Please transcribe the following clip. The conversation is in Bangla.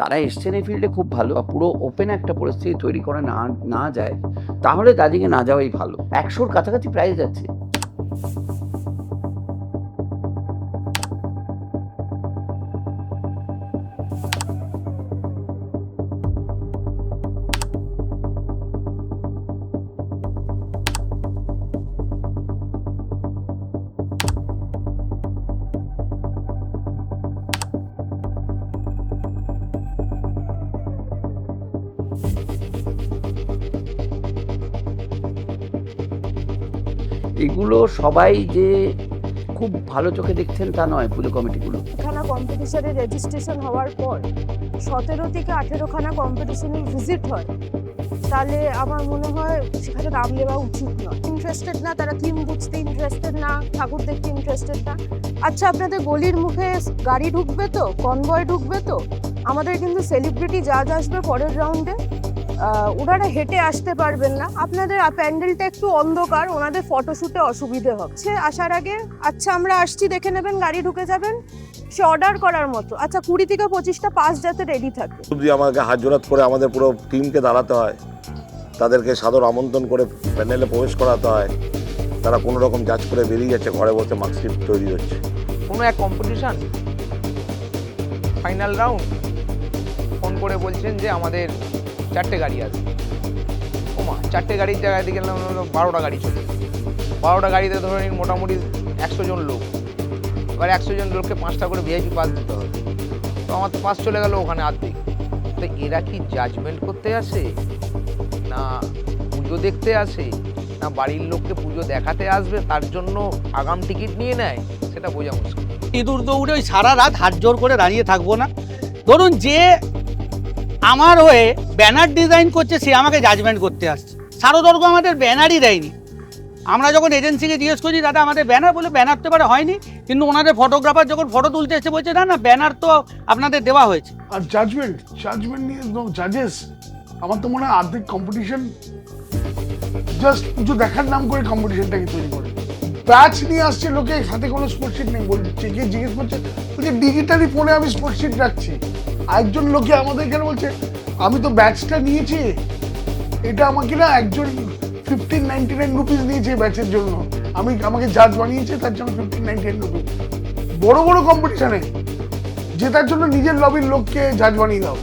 তারা এসছেন এই ফিল্ডে খুব ভালো পুরো ওপেন একটা পরিস্থিতি তৈরি করে না না যায়, তাহলে দাদিকে না যাওয়াই ভালো। একশোর কাছাকাছি প্রাইস আছে। এগুলো সবাই যে খুব ভালো চোখে দেখছেন তা নয় পুজো কমিটিগুলো। খানা কম্পিটিশনে রেজিস্ট্রেশন হওয়ার পর সতেরো থেকে আঠেরোখানা কম্পিটিশনে ভিজিট হয়। তাহলে আমার মনে হয় সেখানে নাম নেওয়া উচিত নয়। ইন্টারেস্টেড না, তারা থিম বুঝতে ইন্টারেস্টেড না, ঠাকুর দেখতে ইন্টারেস্টেড না। আচ্ছা আপনাদের গলির মুখে গাড়ি ঢুকবে তো? কনভয় ঢুকবে তো? আমাদের কিন্তু সেলিব্রিটি যা আসবে পরের রাউন্ডে ওনারা হেঁটে আসতে পারবেন না। আপনাদের প্যান্ডেলটা একটু অন্ধকার ওনাদের ফটোশ্যুটে অসুবিধে হচ্ছে। আসার আগে আচ্ছা আমরা আসছি দেখে নেবেন গাড়ি ঢুকে যাবেন। সে অর্ডার করার মতো। আচ্ছা কুড়ি থেকে পঁচিশটা পাস যাতে রেডি থাকে। অবধি আমাকে হাত জোড়াত করে আমাদের পুরো টিমকে দাঁড়াতে হয়। তাদেরকে সাদর আমন্ত্রণ করে প্যানেলে প্রবেশ করাতে হয়। তারা কোনো রকম জাজ করে বেরিয়ে যাচ্ছে ঘরে বসে মার্কশিট তৈরি হচ্ছে। কোনো এক কম্পিটিশান ফাইনাল রাউন্ড ফোন করে বলছেন যে আমাদের চারটে গাড়ি আছে। ওমা, চারটে গাড়ির জায়গায় দিকে বারোটা গাড়ি চলে বারোটা গাড়িতে ধরে নিন মোটামুটি একশো জন লোক। এবার একশো জন লোককে পাঁচটা করে ভিআইপি পাস দিতে হবে। তো আমার তো পাস চলে গেল ওখানে আর্ধেক তো এরা কি জাজমেন্ট করতে আসে? না পুজো দেখতে আসে? না বাড়ির লোককে পুজো দেখাতে আসবে? তার জন্য আগাম টিকিট নিয়ে নেয়? সেটা বোঝা মুশকিল। ইঁদুর দৌড়ে ওই সারা রাত হাত জোর করে দাঁড়িয়ে থাকব না। ধরুন যে আমার হয়ে ব্যানার ডিজাইন করছে সে আমাকে জাজমেন্ট করতে আসছে। সারদর্গ আমাদের ব্যানারই দেয়নি। আমরা যখন এজেন্সিকে জিজ্ঞেস করছি, দাদা, আমাদের ব্যানার? বলে, ব্যানার তো এবারে হয়নি। কিন্তু ওনাদের ফটোগ্রাফার যখন ফটো তুলতে এসে বলছে, না না, ব্যানার তো আপনাদের দেওয়া হয়েছে। আর জাজমেন্ট জাজমেন্ট নিয়ে জাজেস আমার তো মনে হয় আর্ধেক কম্পিটিশন জাস্ট পুজো দেখার নাম করে কম্পিটিশনটাকে তৈরি করে। ব্যাচ নিয়ে আসছে লোকে, হাতে কোনো স্পোর্টশিট নেই। বলছে জিজ্ঞেস করছে, বলছে ডিজিটালি ফোনে আমি স্পোর্টশিট রাখছি। আরেকজন লোকে আমাদের এখানে বলছে, আমি তো ব্যাচটা নিয়েছি। এটা আমাকে না একজন ফিফটিন নাইনটি নাইন রুপিস নিয়েছে ব্যাচের জন্য। আমি, আমাকে জাজ বানিয়েছে, তার জন্য ফিফটিন নাইনটি নাইন রুপিস বড় বড় কম্পিটিশনে জেতার জন্য নিজের লবির লোককে জাজ বানিয়ে দাও।